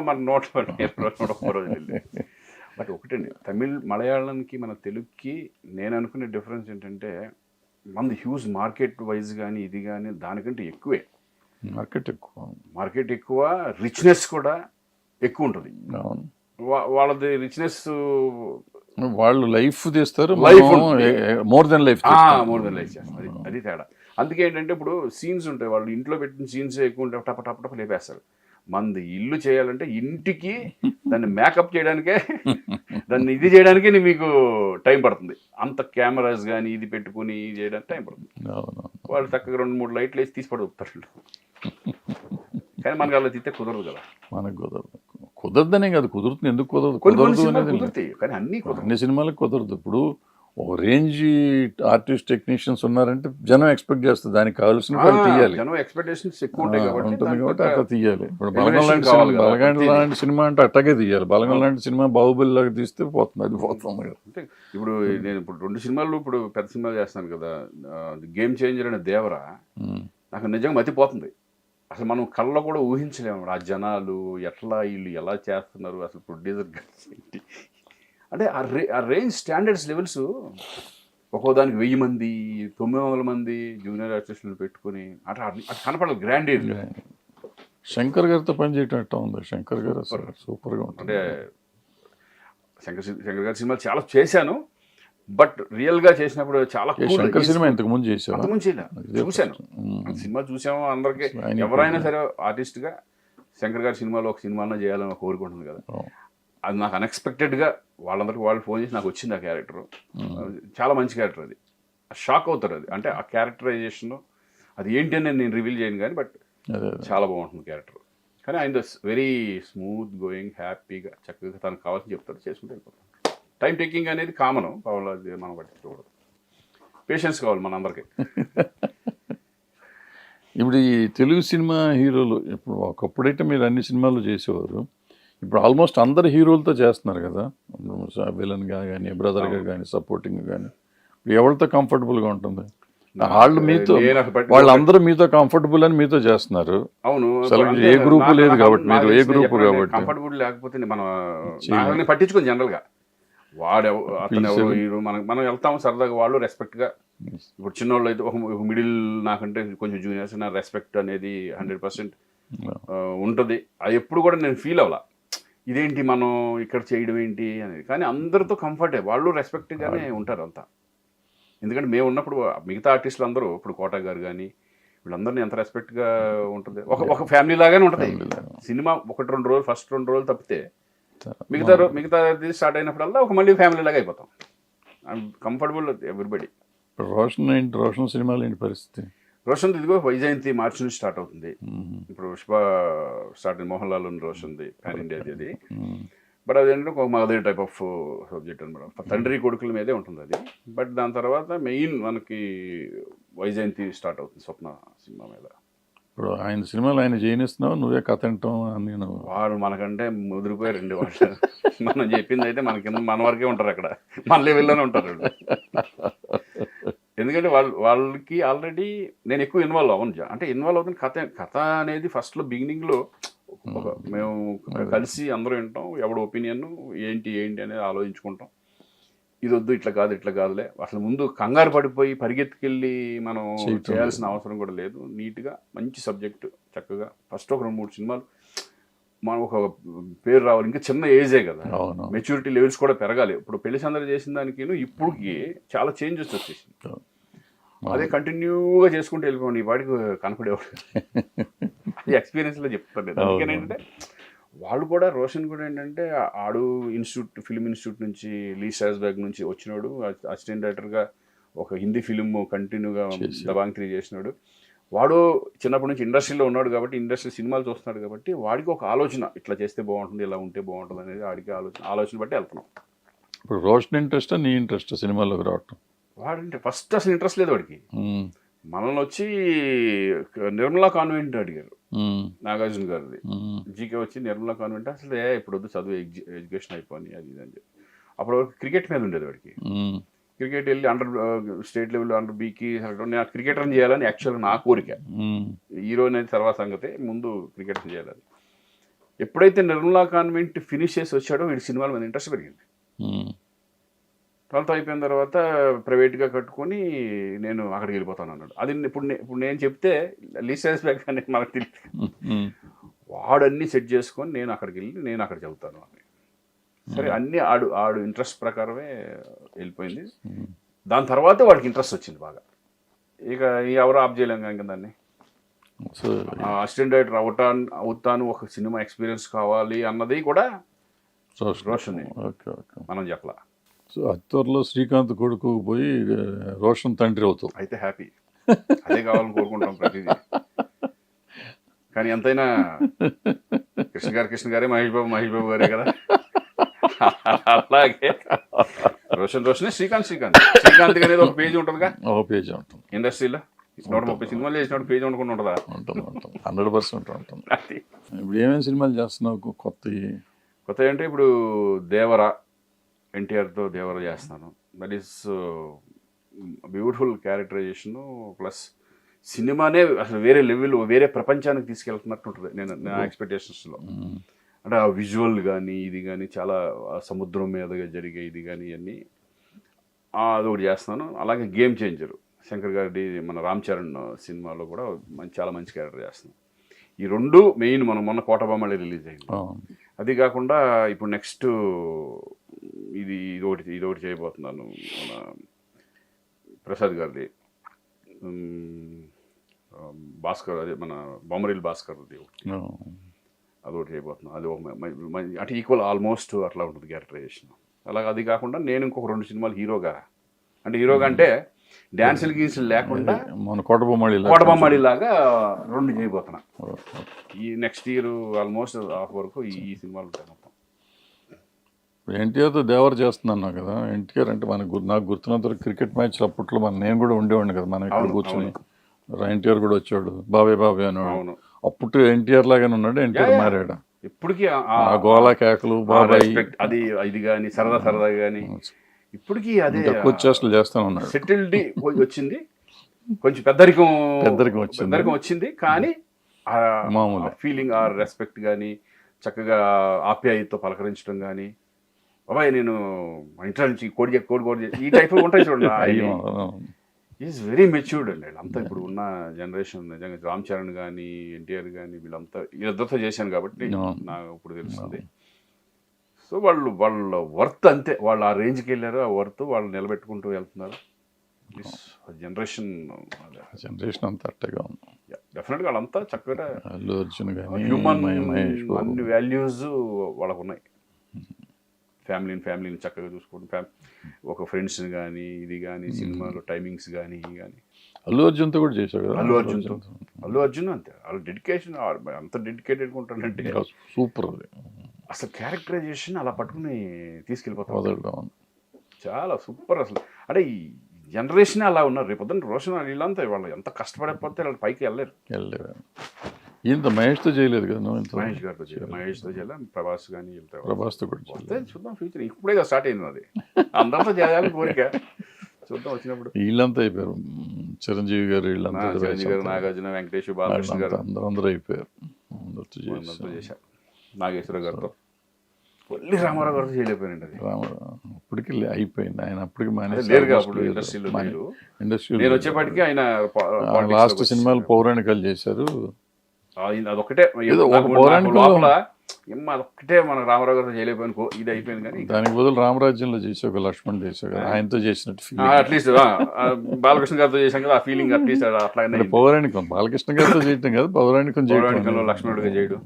మన నోట్ రోజులు బట్ ఒకటండి తమిళ్ మలయాళంకి మన తెలుగుకి నేను అనుకునే డిఫరెన్స్ ఏంటంటే మనది హ్యూజ్ మార్కెట్ వైజ్ కానీ ఇది కానీ దానికంటే ఎక్కువే. మార్కెట్ ఎక్కువ. మార్కెట్ ఎక్కువ రిచ్నెస్ కూడా ఎక్కువ ఉంటుంది. వాళ్ళది రిచ్నెస్ వాళ్ళు లైఫ్ తీస్తారు ఉంటుంది. More than life more than life అది అది తేడా. అందుకే ఏంటంటే ఇప్పుడు సీన్స్ ఉంటాయి వాళ్ళు ఇంట్లో పెట్టిన సీన్స్ ఎక్కువ ఉంటాయి టప టప టప లేపేస్తారు. మంది ఇల్లు చేయాలంటే ఇంటికి దాన్ని మేకప్ చేయడానికే దాన్ని ఇది చేయడానికే మీకు టైం పడుతుంది. అంత కెమెరాస్ కానీ ఇది పెట్టుకుని ఇది చేయడానికి టైం పడుతుంది. వాళ్ళు చక్కగా రెండు మూడు లైట్లు వేసి తీసి పడుతారు కానీ మనకి అలా తీస్తే కుదరదు కదా. మనకు కుదరదు. కుదరదనే కాదు కుదురుతుంది. ఎందుకు కుదరదు? కుదరదు అనేది కానీ అన్నీ కుదరదు అన్ని సినిమాలకు కుదరదు. ఇప్పుడు ఒక రేంజ్ ఆర్టిస్ట్ టెక్నీషియన్స్ ఉన్నారంటే జనం ఎక్స్పెక్ట్ చేస్తారు దానికి కావాల్సిన వాళ్ళు తీయాలి. జనం ఎక్స్పెక్టేషన్స్ ఎక్కువ ఉంటాయి కాబట్టి అట్లా తీయాలి. ఇప్పుడు బలగం లాంటి సినిమా బలగం. లాంటి సినిమా అంటే అట్టగే తీయాలి. బలగం లాంటి సినిమా బాహుబలి లాగా తీస్తే పోతుంది అది పోతుంది కదా. ఇప్పుడు నేను ఇప్పుడు రెండు సినిమాలు ఇప్పుడు పెద్ద సినిమాలు చేస్తున్నాను కదా గేమ్ చేంజర్ అనే దేవరా. నాకు నిజంగా మతిపోతుంది అసలు మనం కళ్ళలో కూడా ఊహించలేము. ఆ జనాలు ఎట్లా వీళ్ళు ఎలా చేస్తున్నారు అసలు ప్రొడ్యూసర్ ఏంటి అంటే ఆ రే ఆ రేంజ్ స్టాండర్డ్స్ లెవెల్స్ ఒక్కో దానికి వెయ్యి మంది తొమ్మిది వందల మంది జూనియర్ ఆర్టిస్టులు పెట్టుకుని అట్లా అట్లా కనపడాలి గ్రాండ్ శంకర్ గారితో పని చేయటం ఎట్లా ఉంది? శంకర్ గారు అసలు సూపర్. గా ఉంటుంది. అంటే శంకర్ శంకర్ గారి సినిమాలు చాలా చేశాను బట్ రియల్గా చేసినప్పుడు చాలా. శంకర్ సినిమా ఇంతకు ముందు చేశారు అంతకుముందు చేయలే. చూశాను. సినిమా చూసాము అందరికి. ఎవరైనా సరే ఆర్టిస్ట్గా శంకర్ గారి సినిమాలో ఒక సినిమాలో చేయాలని కోరుకుంటుంది కదా. అది నాకు అన్ఎక్స్పెక్టెడ్గా వాళ్ళందరికీ వాళ్ళు ఫోన్ చేసి నాకు వచ్చింది ఆ క్యారెక్టర్. చాలా మంచి క్యారెక్టర్ అది. షాక్ అవుతారు అది. అంటే ఆ క్యారెక్టరైజేషన్ అది ఏంటి అని నేను రివీల్ చేయను కానీ బట్. చాలా బాగుంటుంది క్యారెక్టర్. కానీ ఆయన వెరీ స్మూత్ గోయింగ్ హ్యాపీగా చక్కగా తనకు కావాల్సి చెప్తాడు చేసుకుంటూ వెళ్ళిపోతాడు. టైం టేకింగ్ అనేది కామన్ పవన్ అది మనం పట్టించుకోకూడదు పేషెన్స్ కావాలి మనందరికీ. ఇప్పుడు ఈ తెలుగు సినిమా హీరోలు ఇప్పుడు ఒకప్పుడైతే మీరు అన్ని సినిమాలు చేసేవారు. ఇప్పుడు ఆల్మోస్ట్ అందరు హీరోలతో చేస్తున్నారు కదా. విలన్గా కానీ బ్రదర్గా కానీ సపోర్టింగ్ కానీ ఎవరితో కంఫర్టబుల్గా ఉంటుంది? వాళ్ళు మీతో వాళ్ళందరూ మీతో కంఫర్టబుల్ అని మీతో చేస్తున్నారు. అవును. ఏ గ్రూపు లేదు కాబట్టి మీరు ఏ గ్రూపు కాబట్టి. కంఫర్టబుల్ లేకపోతే మనం పట్టించుకోను జనరల్గా. వాడు అతను ఎవరు హీరో మనం మనం వెళ్తాము సరదాగా వాళ్ళు రెస్పెక్ట్గా. ఇప్పుడు చిన్నోళ్ళు అయితే ఒక ఒక మిడిల్ నాకంటే కొంచెం జూనియర్స్ నా రెస్పెక్ట్ అనేది హండ్రెడ్ పర్సెంట్ ఉంటుంది. అది ఎప్పుడు కూడా నేను ఫీల్ అవ్వాల. ఇదేంటి మనం ఇక్కడ చేయడం ఏంటి అనేది. కానీ అందరితో కంఫర్టే వాళ్ళు రెస్పెక్ట్ గానే ఉంటారు అంతా. ఎందుకంటే మేము ఉన్నప్పుడు మిగతా ఆర్టిస్టులు అందరూ ఇప్పుడు కోట గారు కానీ వీళ్ళందరినీ ఎంత రెస్పెక్ట్గా ఉంటుంది. ఒక ఒక ఫ్యామిలీ లాగానే ఉంటుంది. సినిమా ఒకటి రెండు రోజులు ఫస్ట్ రెండు రోజులు తప్పితే మిగతా మిగతా స్టార్ట్ అయినప్పుడల్లా ఒక మళ్ళీ ఫ్యామిలీ లాగా అయిపోతాం. కంఫర్టబుల్ ఎవ్రీబడి రోషన్ ఏంటి? రోషన్ సినిమాలు ఏంటి పరిస్థితి? రోషన్ ఇదిగో వైజయంతి మార్చి నుంచి స్టార్ట్ అవుతుంది. ఇప్పుడు పుష్ప స్టార్ట్ అయింది మోహన్ లాల్ రోషన్ది పాన్ ఇండియాది అది. బట్ అది ఏంటంటే ఒక మదర్ టైప్ ఆఫ్ సబ్జెక్ట్ అనమాట తండ్రి కొడుకుల మీదే ఉంటుంది అది. బట్ దాని తర్వాత మెయిన్ మనకి వైజయంతి స్టార్ట్ అవుతుంది స్వప్న సినిమా మీద. ఇప్పుడు ఆయన సినిమాలు ఆయన చేయనిస్తున్నావు? నువ్వే కథ అని నేను వారు మనకంటే ముదిరిపోయారండి వాళ్ళు. మనం చెప్పింది అయితే మన కింద మన వరకే ఉంటారు అక్కడ. మన లెవెల్లోనే ఉంటారు ఎందుకంటే వాళ్ళు వాళ్ళకి ఆల్రెడీ నేను ఎక్కువ ఇన్వాల్వ్ అవ్వను అంటే ఇన్వాల్వ్ అవుతున్న కథ కథ అనేది ఫస్ట్లో బిగినింగ్లో ఒక మేము కలిసి అందరూ వింటాం ఎవడ ఒపీనియన్ ఏంటి ఏంటి అనేది ఆలోచించుకుంటాం. ఇది వద్దు ఇట్లా కాదు ఇట్లా కాదులే. అసలు ముందు కంగారు పడిపోయి పరిగెత్తుకెళ్ళి మనం చేయాల్సిన అవసరం కూడా లేదు. నీట్గా మంచి సబ్జెక్టు చక్కగా. ఫస్ట్ ఒక రెండు మూడు సినిమాలు మనం ఒక పేరు రావాలి. ఇంకా చిన్న ఏజే కదా. మెచ్యూరిటీ లెవెల్స్ కూడా పెరగాలి. ఇప్పుడు పెళ్ళి సందడి చేసిన దానికి ఇప్పుడుకి చాలా చేంజెస్ వచ్చేసింది అదే కంటిన్యూగా చేసుకుంటూ వెళ్ళిపోండి ఈ వాడికి కనపడేవాడు అది ఎక్స్పీరియన్స్లో చెప్తాను నేను. అందుకని ఏంటంటే వాళ్ళు కూడా రోషన్ కూడా ఏంటంటే ఆడు ఇన్స్టిట్యూట్ ఫిల్మ్ ఇన్స్టిట్యూట్ నుంచి లీ బ్యాగ్ నుంచి వచ్చినాడు. అసిస్టెంట్ డైరెక్టర్గా ఒక హిందీ ఫిలిం కంటిన్యూగా. దబాంగ్ త్రీ చేసినాడు. వాడు చిన్నప్పటి నుంచి ఇండస్ట్రీలో ఉన్నాడు కాబట్టి ఇండస్ట్రీ సినిమాలు చూస్తున్నాడు కాబట్టి వాడికి ఒక ఆలోచన ఇట్లా చేస్తే బాగుంటుంది ఇలా ఉంటే బాగుంటుంది అనేది వాడికి ఆలోచన. ఆలోచన బట్టి వెళ్తున్నాం. ఇప్పుడు రోషన్ ఇంట్రెస్ట్ నీ ఇంట్రెస్ట్ సినిమాలోకి రావటం? వాడంటే ఫస్ట్ అసలు ఇంట్రెస్ట్ లేదు వాడికి. మనల్ని వచ్చి నిర్మలా కాన్వెంట్ అడిగారు. నాగార్జున గారిది. జీకే వచ్చి నిర్మలా కాన్వెంట్ అసలు ఏ ఇప్పుడు వద్దు చదువు ఎగ్జి- ఎడ్యుకేషన్ అయిపోయి అది ఇది అని చెప్పి అప్పుడు వరకు క్రికెట్ మీద ఉండేది వాడికి. క్రికెట్ వెళ్ళి అండర్ స్టేట్ లెవెల్ అండర్ బీకి నేను క్రికెటర్ చేయాలని యాక్చువల్గా నా కోరిక. హీరో అనేది తర్వాత సంగతి ముందు క్రికెటర్ చేయాలని ఎప్పుడైతే నిర్మలా కాన్వెంట్ ఫినిష్ చేసి వచ్చాడో వీడి సినిమాల మీద ఇంట్రెస్ట్ పెరిగింది. ట్వెల్త్ అయిపోయిన తర్వాత ప్రైవేట్గా కట్టుకొని నేను అక్కడికి వెళ్ళిపోతాను అన్నాడు. అది ఇప్పుడు ఇప్పుడు నేను చెప్తే లీసెన్స్ బ్యాక్ అని మనకు తెలియదు. వాడన్నీ సెట్ చేసుకొని నేను అక్కడికి వెళ్ళి నేను అక్కడ చదువుతాను అని. సరే అన్నీ ఆడు ఆడు ఇంట్రెస్ట్ ప్రకారమే వెళ్ళిపోయింది. దాని తర్వాత వాడికి ఇంట్రెస్ట్ వచ్చింది బాగా. ఇక ఎవరు ఆఫ్ చేయలేం ఇంకా దాన్ని సో అసిస్టెంట్ డైరెక్టర్ అవుతాను అవుతాను ఒక సినిమా ఎక్స్పీరియన్స్ కావాలి అన్నది కూడా రోషన్ రోషన్ ఓకే ఓకే. మనం చెప్పలా. అత్తూరులో శ్రీకాంత్ కొడుకు పోయి రోషన్ తండ్రి అవుతావు. అయితే హ్యాపీ. అదే కావాలని కోరుకుంటాం ప్రతిదీ. కానీ ఎంతైనా కృష్ణ గారు కృష్ణ గారే మహేష్ బాబు మహేష్ బాబు గారే కదా. అలాగే. రోషన్ రోషనే శ్రీకాంత్ శ్రీకాంత్. శ్రీకాంత్ అనేది ఒక పేజ్ ఉంటుందిగా. ఓ పేజ్ ఉంటుంది. ఇండస్ట్రీలో. నూట ముప్పై సినిమాలు చేసినప్పుడు పేజ్ ఉండకుండా ఉంటుందా? ఉంటుంది ఉంటుంది. హండ్రెడ్ పర్సెంట్ ఉంటుంది. ఇప్పుడు ఏమేమి సినిమాలు చేస్తున్నావు? కొత్త కొత్త అంటే ఇప్పుడు దేవర. ఎన్టీఆర్తో దేవర చేస్తున్నాను that is beautiful characterization plus సినిమానే అసలు వేరే లెవెల్ వేరే ప్రపంచానికి తీసుకెళ్తున్నట్టు ఉంటుంది. నేను నా ఎక్స్పెక్టేషన్స్లో అంటే ఆ విజువల్ కానీ ఇది కానీ చాలా సముద్రం మీదగా జరిగే ఇది కానీ ఇవన్నీ అదొకటి చేస్తున్నాను అలాగే గేమ్ చేంజర్ శంకర్ గారి మన రామ్ చరణ్ సినిమాలో కూడా మంచి చాలా మంచి క్యారెక్టర్ చేస్తున్నాను ఈ రెండు మెయిన్ మనం మొన్న కోటబొమ్మడి రిలీజ్ అయింది. అది కాకుండా ఇప్పుడు నెక్స్ట్ ఇది ఇది ఒకటి ఇది ఒకటి చేయబోతున్నాను మన ప్రసాద్ గారిది. భాస్కర్ అదే మన బొమ్మరిల్ భాస్కర్ది ఒకటి. అదొకటి చేయబోతున్నాను. అది ఒక అటు ఈక్వల్ ఆల్మోస్ట్ అట్లా ఉంటుంది క్యారెక్టరైజేషన్ అలాగే అది కాకుండా నేను ఇంకొక రెండు సినిమాలు హీరోగా. అంటే హీరోగా అంటే డ్యాన్సులు గీన్సులు లేకుండా మన కోటబొమ్మడి కోటబొమ్మడి లాగా రెండు చేయబోతున్నా. ఈ నెక్స్ట్ ఇయర్ ఆల్మోస్ట్ హాఫ్ వరకు ఈ ఈ సినిమాలు ఉంటాయి మొత్తం ఎన్టీఆర్తో దేవర చేస్తున్నాను కదా. ఎన్టీఆర్ అంటే మనకు నాకు గుర్తున్నంత క్రికెట్ మ్యాచ్ అప్పట్లో మన నేను కూడా ఉండేవాడిని కదా. మనం ఇక్కడ కూర్చొని ఎన్టీఆర్ కూడా వచ్చాడు. బాబే బాబే అనేవాడు. అప్పుడు ఎన్టీఆర్ లాగానే ఉన్నాడు ఎన్టీఆర్. మారాడు. ఇప్పటికీ ఆ- గోళా కేకలు బాబాయ్. అది ఇది కానీ సరదా సరదా కానీ ఇప్పటికీ అదే చేష్టలు చేస్తాను ఉన్నాడు. సెటిల్డ్ వచ్చింది. కొంచెం పెద్దరికం పెద్దరికం వచ్చింది. పెద్దరికం వచ్చింది. కానీ మామూలు. ఫీలింగ్ ఆ రెస్పెక్ట్ కానీ చక్కగా ఆప్యాయతతో పలకరించడం కానీ బాబాయ్ నేను మా ఇంట్లో నుంచి కోడి చే- కోడి కోడి చే- ఈ టైప్ ఉంటాయి చూడండి. ఈజ్ వెరీ మెచ్యూర్డ్ అండి వీళ్ళంతా. ఇప్పుడు ఉన్న జనరేషన్ నిజంగా రామ్ చరణ్ కానీ ఎన్టీఆర్ కానీ వీళ్ళంతా వీళ్ళిద్దరితో చేశాను కాబట్టి అవును. నాకు ఇప్పుడు తెలుస్తుంది. సో వాళ్ళు వాళ్ళ వర్త్ అంతే. వాళ్ళు ఆ రేంజ్కి వెళ్ళారు ఆ వర్త్ వాళ్ళు నిలబెట్టుకుంటూ వెళ్తున్నారు. జనరేషన్ జనరేషన్ అంతా అట్టగా ఉంది. డెఫినెట్గా వాళ్ళంతా చక్కగా అల్లు అర్జున్ కానీ హ్యూమన్ వాల్యూస్ వాళ్ళకు ఉన్నాయి ఫ్యామిలీని ఫ్యామిలీని చక్కగా చూసుకోవడం. ఫ్యామ్ ఒక ఫ్రెండ్స్ని కానీ ఇది కానీ సినిమాలో టైమింగ్స్ కానీ ఇవి కానీ అల్లు అర్జున్తో కూడా చేశావు కదా? అల్లు అర్జున్తో. అల్లు అర్జున్ అంతే. వాళ్ళ డెడికేషన్ అంత డెడికేటెడ్గా ఉంటాడంటే. సూపర్ అది. అసలు క్యారెక్టరైజేషన్ అలా పట్టుకుని తీసుకెళ్ళిపోతాం చాలా సూపర్ అసలు. అంటే ఈ జనరేషన్ అలా ఉన్నారు. రేపు పొద్దున్న రోషన్ వీళ్ళంతా వాళ్ళు ఎంత కష్టపడకపోతే వాళ్ళు పైకి వెళ్ళలేరు. వెళ్ళలేదు ఇంత మహేష్తో చేయలేదు కదా నువ్వు ఇంత మహేష్ గారితో చేయాలి మహేష్తో చేయాలి ప్రభాస్ కానీ వెళ్తారు ప్రభాస్తో కూడా. వస్తే చూద్దాం ఫ్యూచర్ ఇప్పుడే స్టార్ట్ అయింది అది. అందరితో చేయాలని కోరిక. చూద్దాం వచ్చినప్పుడు. వీళ్ళంతా అయిపోయారు. చిరంజీవి గారు వీళ్ళంతా చిరంజీవి గారు నాగార్జున వెంకటేష్ బాలకృష్ణ గారు. అందరూ అందరూ అయిపోయారు. అందరితో చేశారు. నాగేశ్వర గారితో. ఒల్లి రామారావు గారితో చేయలేకపోయానండి అది. రామ అప్పటికి అయిపోయింది. ఆయన అప్పటికి ఇండస్ట్రీలో ఇండస్ట్రీ నేను వచ్చేపాటికి ఆయన లాస్ట్ సినిమాలు పౌరాణికాలు చేశారు. అది- అదొక్కటే. ఏదో ఒక నాకు- నాకు పౌరాణికంలో- లోపల అదొక్కటే మన రామారావు గారితో చేయలేకపోయాను ఇది అయిపోయింది కానీ. దానికి బదులు రామరాజ్యంలో చేసావు ఒక లక్ష్మణ్ చేసావు కదా ఆయనతో చేసినట్టు అట్లీస్ట్ బాలకృష్ణ గారితో చేశాం కదా ఆ ఫీలింగ్ అట్లీస్ట్ అట్లాగే పౌరాణికం బాలకృష్ణ గారితో చేయటం కదా పౌరాణికం పౌరాణికంలో లక్ష్మణుడిగా చేయడం.